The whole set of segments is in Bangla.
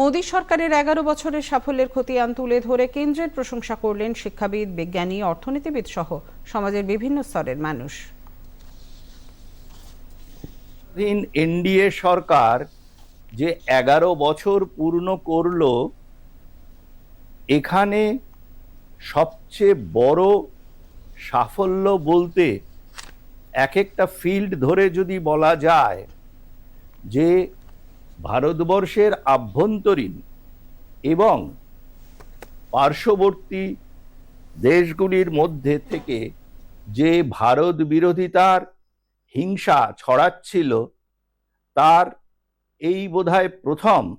মোদী সরকারের এগারো বছরের সাফল্যের খতিয়ান তুলে ধরে কেন্দ্রের প্রশংসা করলেন শিক্ষাবিদ, বিজ্ঞানী, অর্থনীতিবিদ সহ সমাজের বিভিন্ন স্তরের মানুষ। দিন এনডিএ সরকার যে এগারো বছর পূর্ণ করল, এখানে সবচেয়ে বড় সাফল্য বলতে এক একটা ফিল্ড ধরে যদি বলা যায় যে ভারতবর্ষের আভ্যন্তরীণ এবং পার্শ্ববর্তী দেশগুলির মধ্যে থেকে যে ভারত বিরোধিতার হিংসা ছড়াচ্ছিল, তার এই বোধহয় প্রথম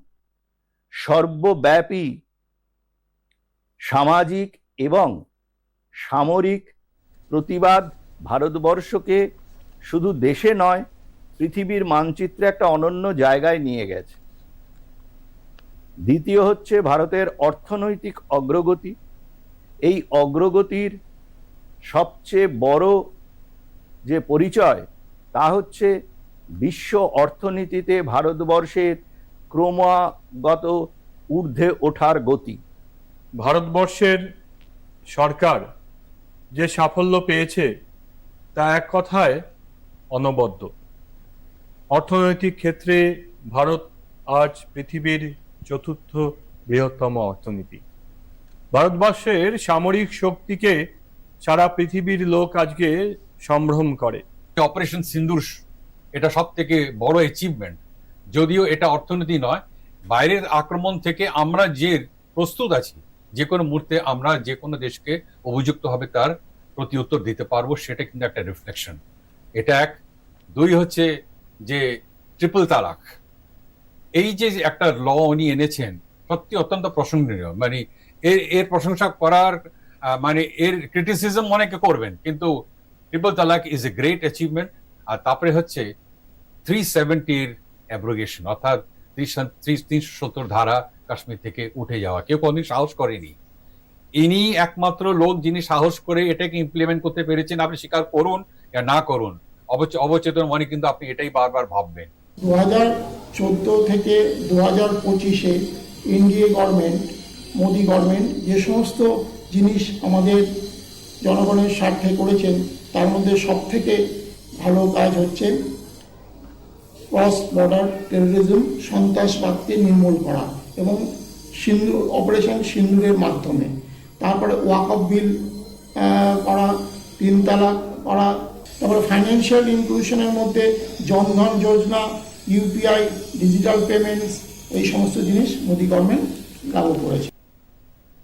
সর্বব্যাপী সামাজিক এবং সামরিক প্রতিবাদ ভারতবর্ষকে শুধু দেশে নয় পৃথিবীর মানচিত্রে একটা অনন্য জায়গায় নিয়ে গেছে। দ্বিতীয় হচ্ছে ভারতের অর্থনৈতিক অগ্রগতি। এই অগ্রগতির সবচেয়ে বড় যে পরিচয়, তা হচ্ছে বিশ্ব অর্থনীতিতে ভারতবর্ষের ক্রমাগত ঊর্ধ্বে ওঠার গতি। ভারতবর্ষের সরকার যে সাফল্য পেয়েছে, তা এক কথায় অনবদ্য। অর্থনৈতিক ক্ষেত্রে ভারত আজ পৃথিবীর চতুর্থ বৃহত্তম অর্থনীতি। ভারতবর্ষের সামরিক শক্তিকে সারা পৃথিবীর লোক আজকে সম্ভ্রম করে। অপারেশন সিন্দুর, এটা সব থেকে বড় অ্যাচিভমেন্ট যদিও এটা অর্থনীতি নয়, বাইরের আক্রমণ থেকে আমরা যে প্রস্তুত আছি, যে কোনো মুহূর্তে আমরা যে কোনো দেশকে অভিযুক্ত হবে তার প্রতি উত্তর দিতে পারব, সেটা কিন্তু একটা রিফ্লেকশন এটা এক। দুই হচ্ছে যে ট্রিপল তালাক, এই যে একটা ল উনি এনেছেন, সত্যি অত্যন্ত প্রশংসনীয়। মানে এর এর প্রশংসা করার মানে এর ক্রিটিসিজম অনেকে করবেন, কিন্তু triple talaq is a great achievement আর তারপরে হচ্ছে থ্রি সেভেন্টির অ্যাব্রোগেশন অর্থাৎ তিনশো সত্তর ধারা কাশ্মীর থেকে উঠে যাওয়া। কেউ কোনদিন সাহস করেনি। ইনি একমাত্র লোক যিনি সাহস করে এটাকে ইমপ্লিমেন্ট করতে পেরেছেন, আপনি স্বীকার করুন, না করুন। অবচেতন মনে কিন্তু আপনি এটাই বারবার ভাববেন। দু হাজার চোদ্দ থেকে দু হাজার পঁচিশে এনডিএ গভর্নমেন্ট, মোদি গভর্নমেন্ট যে সমস্ত জিনিস আমাদের জনগণের স্বার্থে করেছেন, তার মধ্যে সব থেকে ভালো কাজ হচ্ছে ক্রস বর্ডার টেরোরিজম, সন্ত্রাসবাদকে নির্মূল করা এবং সিন্দুর, অপারেশন সিন্দুরের মাধ্যমে। তারপরে ওয়াকফ বিল করা তিন তালাক করা তারপরে ফাইন্যান্সিয়াল ইনক্লুশনের মধ্যে Jan Dhan Yojana UPI digital payments এই সমস্ত জিনিস মোদী গভর্নমেন্ট লাগু করেছে।